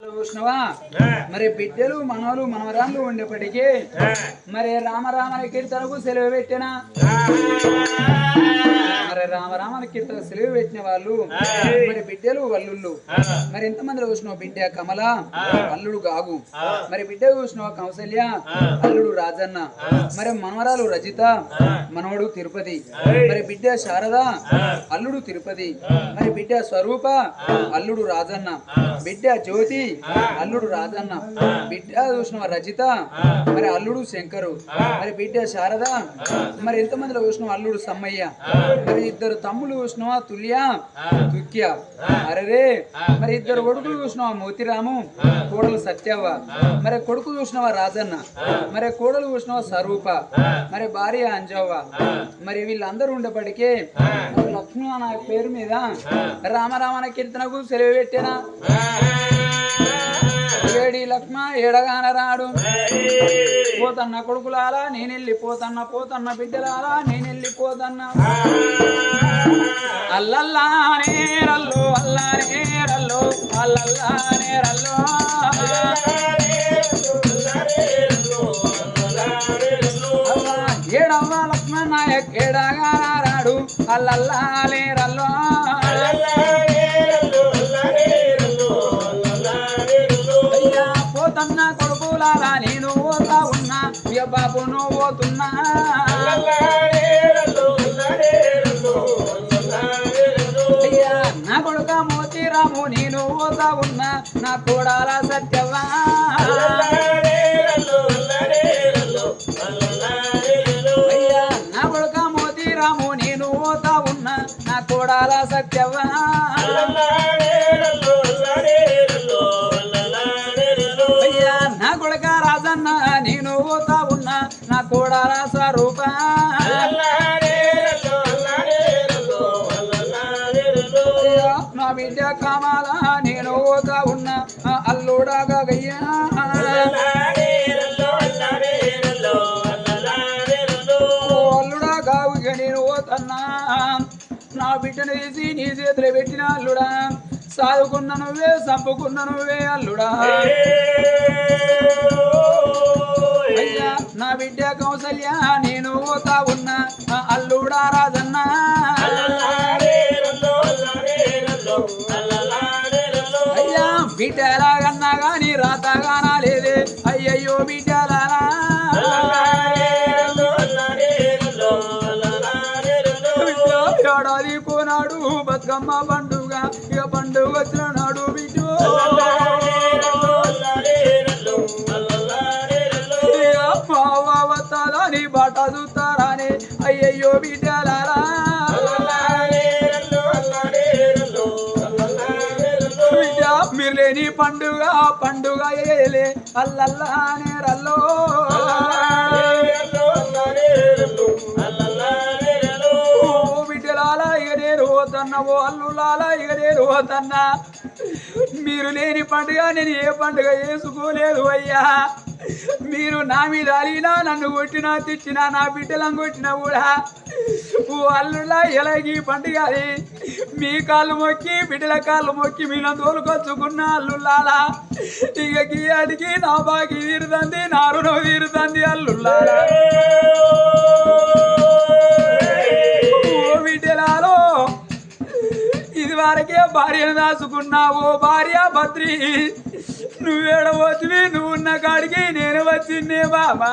చూసినవా? మరి బిడ్డలు మనవలు మనవరాళ్ళు ఉండేప్పటికీ మరి రామరామన కీర్తనకు సెలవు పెట్టినా? మరి రామరామన కీర్తన సెలవు పెట్టిన వాళ్ళు మరి బిడ్డలు వల్లుళ్ళు. మరి ఎంతమంది చూసినావు బిడ్డ కమల? అల్లుడు గాగు. మరి బిడ్డ చూసినావు కౌసల్య? అల్లుడు రాజన్న. మరి మనవరాలు రజిత మనవడు తిరుపతి. మరి బిడ్డ శారద అల్లుడు తిరుపతి. మరి బిడ్డ స్వరూప అల్లుడు రాజన్న. బిడ్డ జ్యోతి అల్లుడు రాజన్న. బిడ్డ చూసిన రజిత? మరి అల్లుడు శంకరు. మరి బిడ్డ శారద. మరి ఎంతమందిలో చూసిన అల్లుడు సమ్మయ్య? మరి ఇద్దరు తమ్ముళ్ళు చూసినవా తుల్య? తుక్య? అరే మరి ఇద్దరు కొడుకులు చూసినవా మోతిరాము? కోడలు సత్యవ్వ? మరి కొడుకు చూసినవా రాజన్న? మరి కోడలు చూసినవా స్వరూప మరి భార్య అంజవ్వ? మరి వీళ్ళందరూ ఉండేప్పటికీ మరి లక్ష్మీ నా పేరు మీద రామరామన కీర్తనకు సెలవు పెట్టానా? ఏడి లక్ష్మ ఏడగాన రాడు. పోతన్న కొడుకులారా నేనెళ్ళి పోతన్న పోతన్న బిడ్డలారా నేనెళ్ళి పోతన్న. అల్లల్లా నేరల్లు అల్లా నేరల్లు అల్లల్లా నేరల్లు. అల్లా ఏడవ్వ లక్ష్మణ నాయక్ ఏడగా రాడు. అల్లల్లా నేరల్లో. కొడుకులారా నేను పోతా ఉన్నా. ఇక బాబు నువ్వు బిడ్డను తీసి నీ చేతులు పెట్టిన అల్లుడా. సాదుకున్న నువ్వే చంపుకున్న నువ్వే అల్లుడా. అయ్యా నా బిడ్డ కౌసల్య నేను పోతా ఉన్నా. అల్లుడా రాజన్న. అయ్యా బిడ్డ ఎలాగన్నా కానీ రాతగానా లేదే. అయ్యయ్యో బిడ్డ. ఇక వచ్చిన నాడు బిడ్డ. వస్తాదని బాట చూస్తారని. అయ్యయ్యో బిడ్డలారా. బిడ్డ మీరు లేని పండుగ పండుగ ఏలే. అల్లల్లానే. పోతన్నా. మీరు లేని పండుగ నేను ఏ పండుగ వేసుకోలేదు అయ్యా. మీరు నా మీద అలిగినా నన్ను కొట్టినా తిట్టినా నా బిడ్డలను కొట్టినా కూడా ఓ అల్లులా ఎలాగి పండుగ అది? మీ కాళ్ళు మొక్కి బిడ్డల కాళ్ళు మొక్కి మీ తోలుకొచ్చుకున్న అల్లుల్లాలా ఇక గీయాడికి నా బాకి తీరుతుంది నా రుణం తీరుతుంది అల్లుల్లాలా ఇది వరకే భార్యను దాచుకున్నావు. భార్య భద్రి నువ్వేడబోతువి నువ్వు ఉన్న కాడికి నేను వచ్చిందే బాబా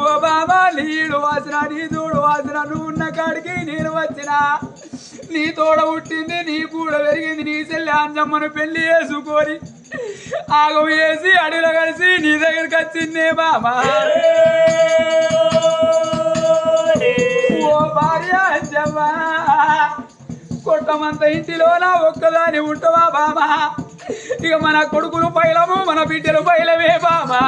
ఓ బాబా నీడు వాసిన నీ తోడు వాసిన నువ్వు ఉన్న కాడికి నేను వచ్చిన. నీ తోడ పుట్టింది నీ కూడా పెరిగింది నీ చెల్లి అంజమ్మను పెళ్ళి చేసుకొని ఆగం వేసి అడవిలో కలిసి నీ దగ్గరికి వచ్చిందే బాబా ఓ భార్య కొట్టమంత ఇంటిలోన? ఒక్కదాని ఉంటావా బామా? ఇక మన కొడుకులు పైలము మన బిడ్డలు పైలమే బామా.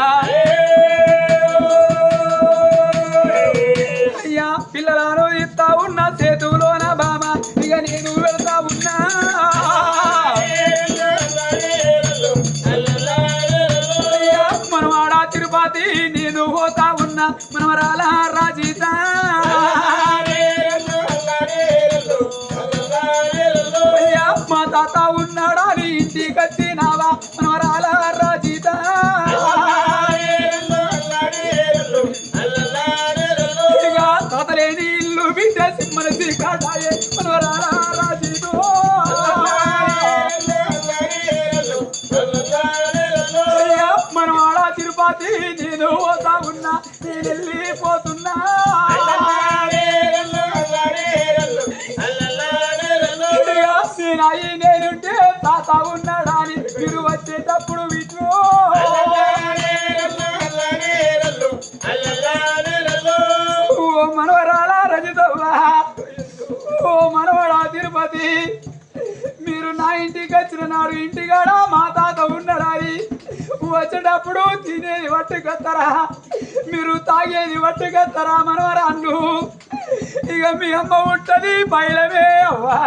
వచ్చేటప్పుడు తినేది వట్టుకొస్తారా మీరు తాగేది వట్టుకొస్తారా మనవరాన్ను ఇక మీ అమ్మ ఉంటది బయలమే అవ్వా.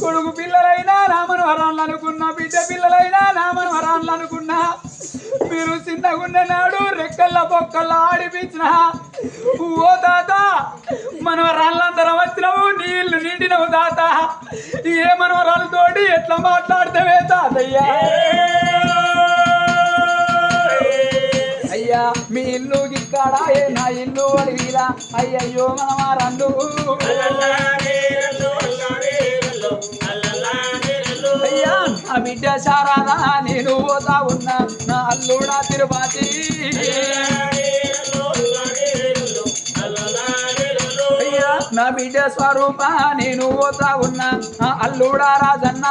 కొడుకు పిల్లలైనా రామను వరాలు అనుకున్నా బిడ్డ అనుకున్నా మీరు చిన్నగున్న నాడు రెక్కల పొక్కల్ల ఆడిపించిన. ఓ తాత మన రాళ్ళందరం వచ్చినావు నీళ్ళు నిండినవు తాత. ఏ మనవరాలతోటి ఎట్లా మాట్లాడతావే తాతయ్యా? అయ్యా మీ ఇల్లు ఇక్కడ నా ఇల్లు అడిగిరా అయ్యయ్యో మనవారండు అయ్యా ఆ బిడ్డ శారదా నేను పోతా ఉన్నా. నా అల్లుడా తిరుపతి. నా బిడ్డ స్వరూప నేను పోతా ఉన్నా. నా అల్లుడా రాజన్న.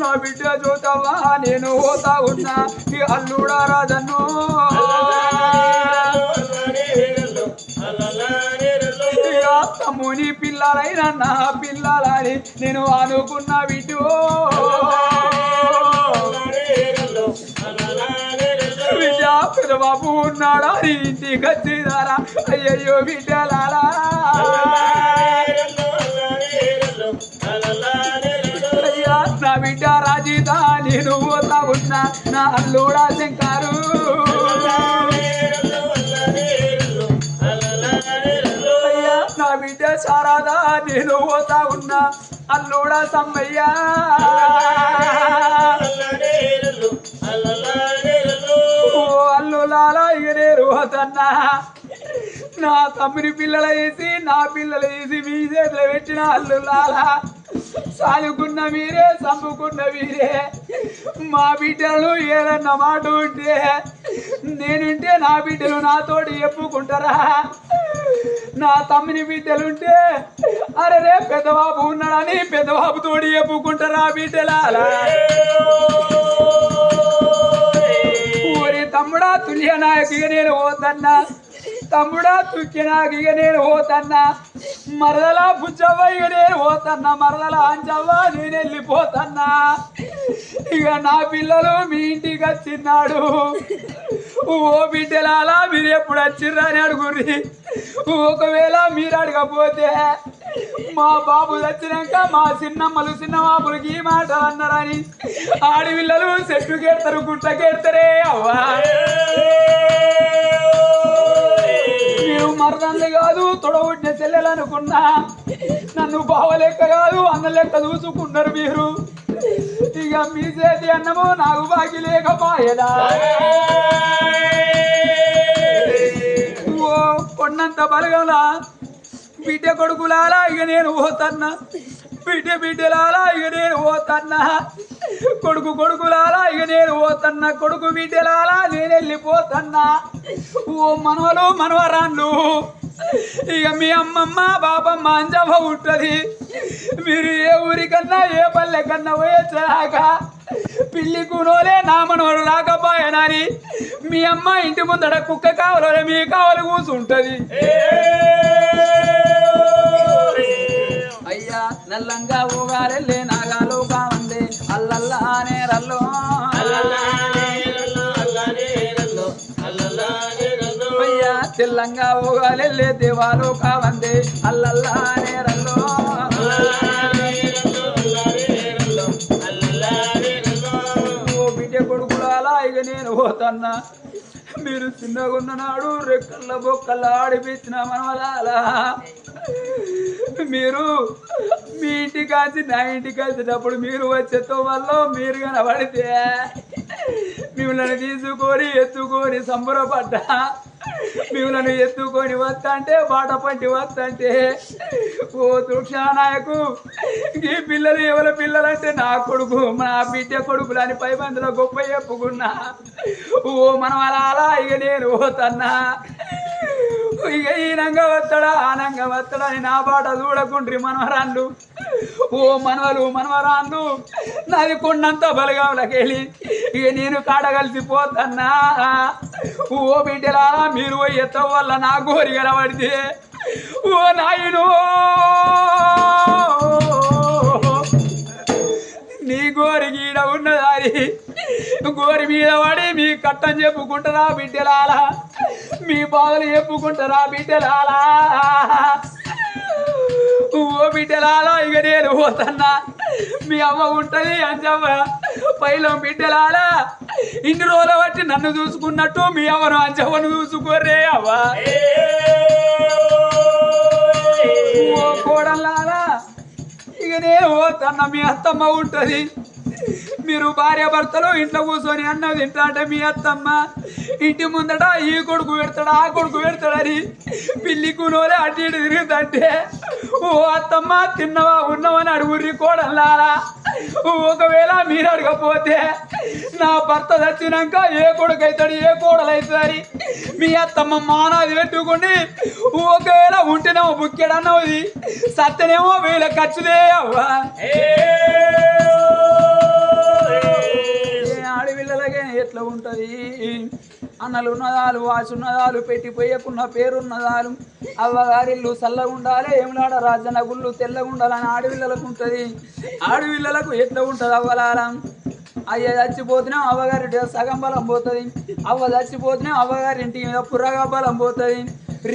నా బిడ్డ చూతావా నేను పోతా ఉన్నా. ఈ అల్లుడా రాజన్ను. తమ్ముని పిల్లలైన నా పిల్లలని నేను అనుకున్న విటు. బాబు పెదబాబు ఉన్నాడా? నీ ఇంటికి వచ్చిదారా అయ్యయ్యో బిడ్డలారా. అయ్యా నా బిడ్డ రాజీదా నేను పోతా ఉన్నా. నా అల్లుడా పోతా ఉన్నా? అల్లుడా సమ్మయ్యా. ఓ అల్లులాలా ఇక నేను నా తమ్ముని పిల్లలు వేసి నా పిల్లలు వేసి మీ చేతిలో పెట్టిన అల్లులాలా సాలుకున్న మీరే చంపుకున్న మీరే. మా బిడ్డలు ఏదన్న మాట ఉంటే నేనుంటే నా బిడ్డలు నాతోటి చెప్పుకుంటారా? నా తమ్ముని బిడ్డలుంటే అరే రే పెద్దబాబు ఉన్నాడని పెద్దబాబు తోడి చెప్పుకుంటారా బిడ్డలాలా ఓరి తమ్ముడా తుల్య నాయకు నేను పోతన్నా. తమ్ముడా తుక్కి నాకు నేను పోతన్నా. మరదలా పుచ్చవ్వ ఇక నేను పోతన్నా. మరదలా అంచవ్వ నేను వెళ్ళిపోతన్నా. ఇక నా పిల్లలు మీ ఇంటికి వచ్చిన్నాడు. ఓ బిడ్డలాలా మీరు ఎప్పుడు వచ్చిర్రా అని అడుగుర్రి. ఒకవేళ మీరు అడగపోతే మా బాబు వచ్చినాక మా చిన్నమ్మలు చిన్న బాబులకి ఈ మాటలు అన్నారని. ఆడపిల్లలు చెట్టు కేడతారు గుట్ట కేడతారే అవ్వా. మీరు మరదంది కాదు తొడగొట్టిన చెల్లెలు అనుకున్నా. నన్ను బావ లెక్క కాదు అన్న లెక్క చూసుకున్నారు మీరు. ఇక మీ చేతి అన్నము నాకు బాకి లేకపోయేదా? ఓ కొండంత బలగలా బిడ్డ కొడుకులాలా ఇక నేను పోతన్నా. బిడ్డ బిడ్డలాలా ఇక నేను పోతన్నా. కొడుకు కొడుకులాలా ఇక నేను పోతన్నా. కొడుకు బిడ్డలాలా నేను వెళ్ళిపోతన్నా. ఓ మనవలు మనవరాన్లు ఇక మీ అమ్మమ్మ బాబమ్మ అంజవ్వ ఉంటుంది మీరు ఏ ఊరికన్నా ఏ పల్లె కన్నా పోయొచ్చాక పిల్లి కూనోలే నా రాకపోయేనని. మీ అమ్మ ఇంటి ముందడ కుక్క కావాలో మీ కావాలి కూసుంటది. నల్లంగా ఊగారెళ్ళే నాగాలు కావండి. అల్లల్లా అనే రల్లో. అయ్యా తెల్లంగా ఊగాలెళ్ళే దేవాలు కావండి. అల్లల్లా అనే రల్లో. ఓ బిడ్డ కొడుకులు అలా ఇక నేను పోతన్నా. మీరు చిన్నగా ఉన్న నాడు రెక్కల్ల బొక్కల్ల ఆడిపించిన మనవలాలా మీరు మీ ఇంటికి వచ్చి నా ఇంటికి కలిసేటప్పుడు మీరు వచ్చేతో వల్ల మీరు కనబడితే మిమ్మల్ని తీసుకొని ఎత్తుకొని సంబరపడ్డా. మిమ్మల్ని ఎత్తుకొని వస్తంటే బాట పట్టి వస్తంటే ఓ తృక్షానాయకు ఈ పిల్లలు ఎవరి పిల్లలంటే నా కొడుకు నా బిడ్డ కొడుకులు అని పై మందిలో గొప్ప చెప్పుకున్నా. ఓ మనం అలా అలా ఇక నేను పోతన్నా. ఇక ఈనంగా వస్తాడా ఆనంగా వస్తాడా అని నా బాట చూడకుండ్రి మనవరాళ్ళు ఓ మనవలు మనవరాండు నాది కొండంత బలగావులకెళ్ళి ఇక నేను కాడ కలిసి పోతన్నా ఓ బిడ్డలా మీరు పోయి వల్ల నా గోరి పడితే ఓ నాయనో నీ గోరి గీడ ఉన్నదారి. గోరి మీద పడి మీ కట్టం చెప్పుకుంటారా బిడ్డలాలా మీ బాధలు చెప్పుకుంటారా బిడ్డలాలా ఓ బిడ్డలాలా ఇక నేను పోతన్నా. మీ అమ్మ ఉంటది అంజమ్మ. పైలం బిడ్డలాలా ఇన్ని రోజులు బట్టి నన్ను చూసుకున్నట్టు మీ అమ్మను అంజమ్మను చూసుకోరే అవ్వా. ఓ కోడలారా ఇక నేను పోతన్నా మీ అత్తమ్మ ఉంటది. మీరు భార్య భర్తలు ఇంట్లో కూర్చొని అన్నం తింటా అంటే మీ అత్తమ్మ ఇంటి ముందట ఈ కొడుకు పెడతాడు ఆ కొడుకు పెడతాడని పిల్లి కూనోలే అటు ఇటు తిరుగుతుంటే ఓ అత్తమ్మ తిన్నవా ఉన్నవని అడుగుర్రి కోడల్లారా. ఒకవేళ మీరు అడగపోతే నా భర్త చచ్చినాక ఏ కొడుకు అవుతాడు ఏ కోడలు అవుతుంది మీ అత్తమ్మ మానాది పెట్టుకుని ఒకవేళ ఉంటేనేమో బుక్కెడన్నది సత్తనేమో వీళ్ళ ఖర్చుదే అవ్వా. ఎట్లా ఉంటుంది? అన్నలు ఉన్నదాలు వాసున్నదాలు పెట్టిపోయకున్న పేరున్నదాలు అవ్వగారిల్లు చల్లగా ఏమిలాడ రాజన గుళ్ళు తెల్లగుండాలని ఆడపిల్లలకు ఉంటది. ఆడపిల్లలకు ఎట్లా ఉంటది అవ్వలారం? అయ్య చచ్చిపోతేనే అవ్వగారి సగం బలం పోతుంది. అవ్వ చచ్చిపోతేనే అవ్వగారి ఇంటి మీద పుర్రగా బలం పోతుంది.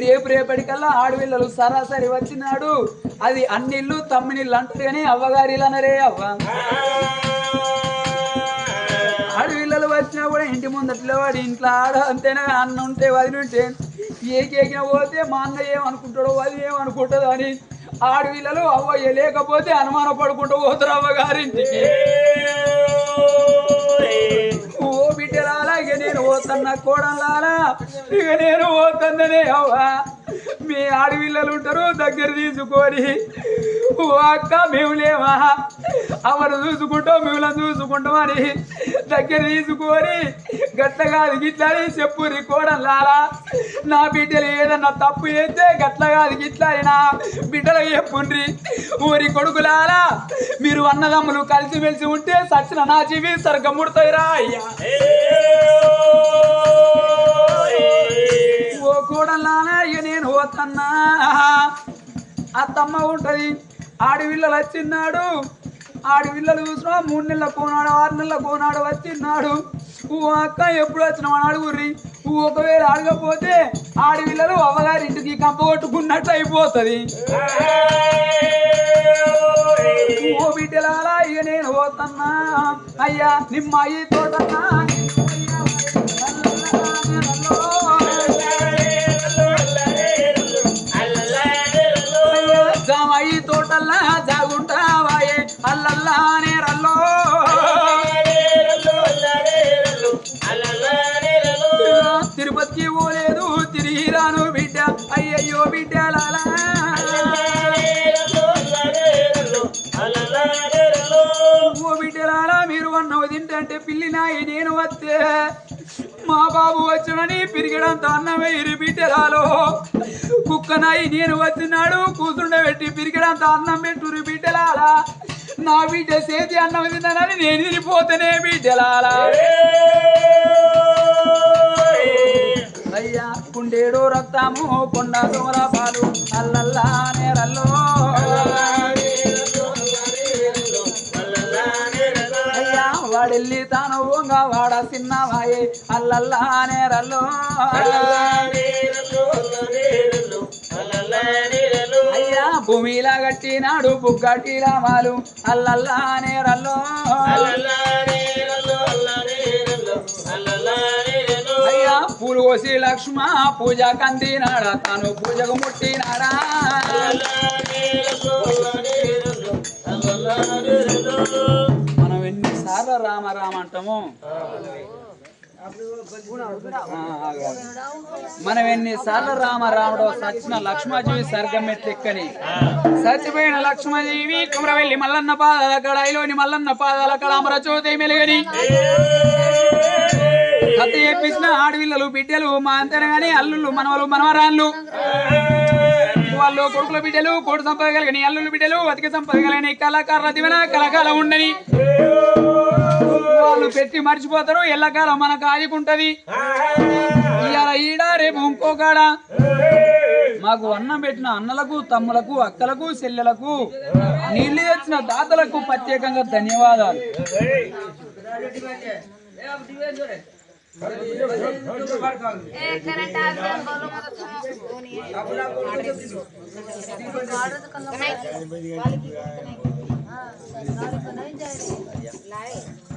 రేపు రేపటికల్లా ఆడపిల్లలు సరాసరి వచ్చినాడు. అది అన్నిళ్ళు తమ్మినిళ్ళు అంటారు కానీ అవ్వగారిలు అనరే అవ్వ. వచ్చినా కూడా ఇంటి ముందట్లో వాడు ఇంట్లో ఆడ అంతేనా? అన్న ఉంటే వదిలి ఉంటే ఏ కేకిన పోతే మా అన్న ఏమనుకుంటాడో అది ఏమనుకుంటుందో అని ఆడపిల్లలు అవ్వ లేకపోతే అనుమాన పడుకుంటూ పోతారు అవ్వగారింటికి ఓ బిడ్డలాలా ఇక నేను పోతున్నా కోడలాలా ఇక నేను పోతుందనే అవ్వ. మీ ఆడపిల్లలు ఉంటారు దగ్గర తీసుకొని ఓ అక్క మేము లేవా? అవరు చూసుకుంటాం మిమ్మల్ని చూసుకుంటామని దగ్గర తీసుకొని గట్లగా గిట్లని చెప్పు అని చెప్పుర్రి నా బిడ్డలు ఏదన్నా తప్పు చేస్తే గట్లగా కాదు నా బిడ్డలకు చెప్పుండ్రి. ఊరి కొడుకులారా మీరు అన్నదమ్ములు కలిసిమెలిసి ఉంటే సచిన నా జీవి సరిగ్గా అయ్యా. ఓ కూడలానా ఇక నేను పోతన్నా. అత్తమ్మ ఉంటది ఆడపిల్లలు వచ్చిన్నాడు. ఆడపిల్లలు చూసినా మూడు నెలల కోనాడు ఆరు నెలల కోనాడు వచ్చిన్నాడు ఓ అక్క ఎప్పుడు వచ్చినావు అని అడుగుర్రి. ఒకవేళ అడగపోతే ఆడపిల్లలు అవ్వగారి ఇంటికి కంపగొట్టుకున్నట్టు అయిపోతుంది. ఓ బిడ్డలాలా ఇక నేను పోతన్నా. అయ్యా నిమ్మ నిమ్మాయి తోటన్నా. మా బాబు వచ్చునని పిరిగడంత అన్నమే ఇరు కుక్కనాయి కుక్క నేను వచ్చినాడు కూతుండబెట్టి పిరిగడంత అన్నం పెట్టురు బిడ్డలాలా నా బిడ్డ సేతి అన్నం తిన్నానని నేను తిరిగిపోతేనే బిడ్డలాలా అయ్యా కుండేడు రక్తము కొండ దోర పాలు అల్లల్లా నేరల్లో వాడెల్లి తాను ఓంగా వాడ సిన్నవాయే. అల్లల్లా నేరల్లో. అయ్యా భూమిలా గట్టినాడు బుగ్గటి రామాలు. అల్లల్లా నేరల్లో. అయ్యా పూలు కోసి లక్ష్మ పూజ కందినాడా. తాను పూజకు ముట్టినాడా. మనం ఎన్నిసార్లు అంటాము. మనం ఎన్నిసార్లు రామ రాముడు సచిన లక్ష్మజీవి సర్గం ఎట్లెక్కని? చచ్చిపోయిన లక్ష్మజీవి కుమరవెల్లి మల్లన్న పాదాల కడాయిలోని మల్లన్న పాదాల కడ అమరచోతి మెలుగని. కథ చెప్పించిన ఆడపిల్లలు బిడ్డలు మా అంతేనా గాని అల్లుళ్ళు మనవలు మనవరాళ్ళు. వాళ్ళు కొడుకుల బిడ్డలు కోడి సంపదగలిగిన అల్లుళ్ళు బిడ్డలు అతిక సంపదగలిగిన కళాకారుల దివన కళాకాలం ఉండని. వాళ్ళు పెట్టి మర్చిపోతారు. ఎల్లకాలం మనకు ఆదుకుంటది ఇవాళ ఈడ రేపు ఇంకోకాడ మాకు అన్నం పెట్టిన అన్నలకు తమ్ములకు అక్కలకు చెల్లెలకు నీళ్ళు తెచ్చిన దాతలకు ప్రత్యేకంగా ధన్యవాదాలు. लाए